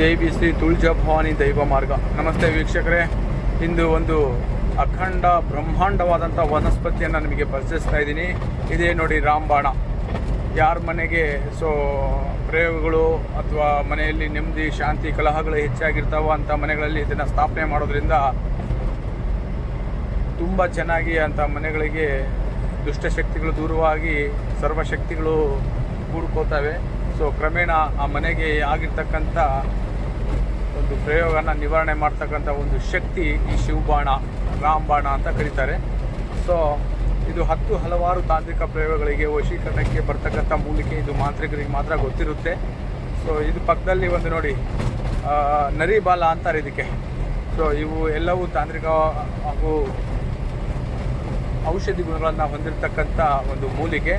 ದೇವಿ ಶ್ರೀ ತುಳಜಾ ಭವಾನಿ ದೈವ ಮಾರ್ಗ. ನಮಸ್ತೆ ವೀಕ್ಷಕರೇ. ಇಂದು ಒಂದು ಅಖಂಡ ಬ್ರಹ್ಮಾಂಡವಾದಂಥ ವನಸ್ಪತಿಯನ್ನು ನಿಮಗೆ ಪರಿಚಯಿಸ್ತಾ ಇದ್ದೀನಿ. ಇದೇ ನೋಡಿ ರಾಮಬಾಣ. ಯಾರ ಮನೆಗೆ ಸೊ ಪ್ರಯೋಗಗಳು ಅಥವಾ ಮನೆಯಲ್ಲಿ ನೆಮ್ಮದಿ, ಶಾಂತಿ, ಕಲಹಗಳು ಹೆಚ್ಚಾಗಿರ್ತಾವೋ ಅಂಥ ಮನೆಗಳಲ್ಲಿ ಇದನ್ನು ಸ್ಥಾಪನೆ ಮಾಡೋದ್ರಿಂದ ತುಂಬ ಚೆನ್ನಾಗಿ ಅಂಥ ಮನೆಗಳಿಗೆ ದುಷ್ಟಶಕ್ತಿಗಳು ದೂರವಾಗಿ ಸರ್ವಶಕ್ತಿಗಳು ಕೂಡ್ಕೋತವೆ. ಸೊ ಕ್ರಮೇಣ ಆ ಮನೆಗೆ ಆಗಿರ್ತಕ್ಕಂಥ ಒಂದು ಪ್ರಯೋಗನ ನಿವಾರಣೆ ಮಾಡ್ತಕ್ಕಂಥ ಒಂದು ಶಕ್ತಿ ಈ ಶಿವಬಾಣ, ರಾಮಬಾಣ ಅಂತ ಕರೀತಾರೆ. ಸೊ ಇದು ಹತ್ತು ಹಲವಾರು ತಾಂತ್ರಿಕ ಪ್ರಯೋಗಗಳಿಗೆ ವಶೀಕರಣಕ್ಕೆ ಬರ್ತಕ್ಕಂಥ ಮೂಲಿಕೆ, ಇದು ಮಾಂತ್ರಿಕರಿಗೆ ಮಾತ್ರ ಗೊತ್ತಿರುತ್ತೆ. ಸೊ ಇದು ಪಕ್ಕದಲ್ಲಿ ಒಂದು ನೋಡಿ ನರಿ ನರಿಬಾಲ ಅಂತಾರೆ ಇದಕ್ಕೆ. ಸೊ ಇವು ಎಲ್ಲವೂ ತಾಂತ್ರಿಕ ಹಾಗೂ ಔಷಧಿ ಗುಣಗಳನ್ನು ಹೊಂದಿರತಕ್ಕಂಥ ಒಂದು ಮೂಲಿಕೆ.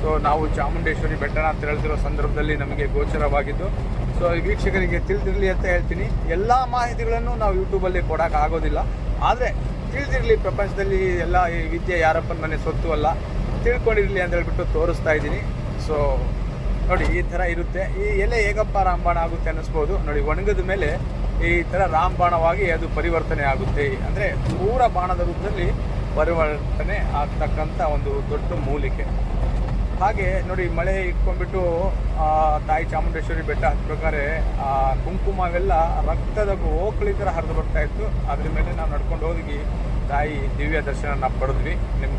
ಸೊ ನಾವು ಚಾಮುಂಡೇಶ್ವರಿ ಬೆಟ್ಟನ ತೆರಳಿದಿರೋ ಸಂದರ್ಭದಲ್ಲಿ ನಮಗೆ ಗೋಚರವಾಗಿದ್ದು. ಸೊ ವೀಕ್ಷಕರಿಗೆ ತಿಳಿದಿರಲಿ ಅಂತ ಹೇಳ್ತೀನಿ. ಎಲ್ಲ ಮಾಹಿತಿಗಳನ್ನು ನಾವು ಯೂಟ್ಯೂಬಲ್ಲಿ ಕೊಡೋಕೆ ಆಗೋದಿಲ್ಲ. ಆದರೆ ತಿಳಿದಿರಲಿ, ಪ್ರಪಂಚದಲ್ಲಿ ಎಲ್ಲ ಈ ವಿದ್ಯೆ ಯಾರಪ್ಪನ ಮನೆ ಸೊತ್ತು ಅಲ್ಲ. ತಿಳ್ಕೊಂಡಿರಲಿ ಅಂತ ಹೇಳ್ಬಿಟ್ಟು ತೋರಿಸ್ತಾ ಇದ್ದೀನಿ. ಸೊ ನೋಡಿ, ಈ ಥರ ಇರುತ್ತೆ. ಈ ಎಲೆ ಹೇಗಪ್ಪ ರಾಮಬಾಣ ಆಗುತ್ತೆ ಅನ್ನಿಸ್ಬೋದು. ನೋಡಿ, ಒಣಗಿದ ಮೇಲೆ ಈ ಥರ ರಾಮಬಾಣವಾಗಿ ಅದು ಪರಿವರ್ತನೆ ಆಗುತ್ತೆ. ಅಂದರೆ ಪೂರ ಬಾಣದ ರೂಪದಲ್ಲಿ ಪರಿವರ್ತನೆ ಆಗ್ತಕ್ಕಂಥ ಒಂದು ದೊಡ್ಡ ಮೂಲಿಕೆ. ಹಾಗೆ ನೋಡಿ ಮಳೆ ಇಟ್ಕೊಂಡ್ಬಿಟ್ಟು ತಾಯಿ ಚಾಮುಂಡೇಶ್ವರಿ ಬೆಟ್ಟ ಹತ್ಬೇಕಾದ್ರೆ ಆ, ಕುಂಕುಮವೆಲ್ಲ ರಕ್ತದ ಓಕಳಿ ಥರ ಹರಿದು ಬರ್ತಾ ಇತ್ತು. ಅದ್ರ ಮೇಲೆ ನಾವು ನಡ್ಕೊಂಡು ಹೋಗಿ ತಾಯಿ ದಿವ್ಯ ದರ್ಶನ ಪಡೆದ್ವಿ. ನಿಮ್ಗೆ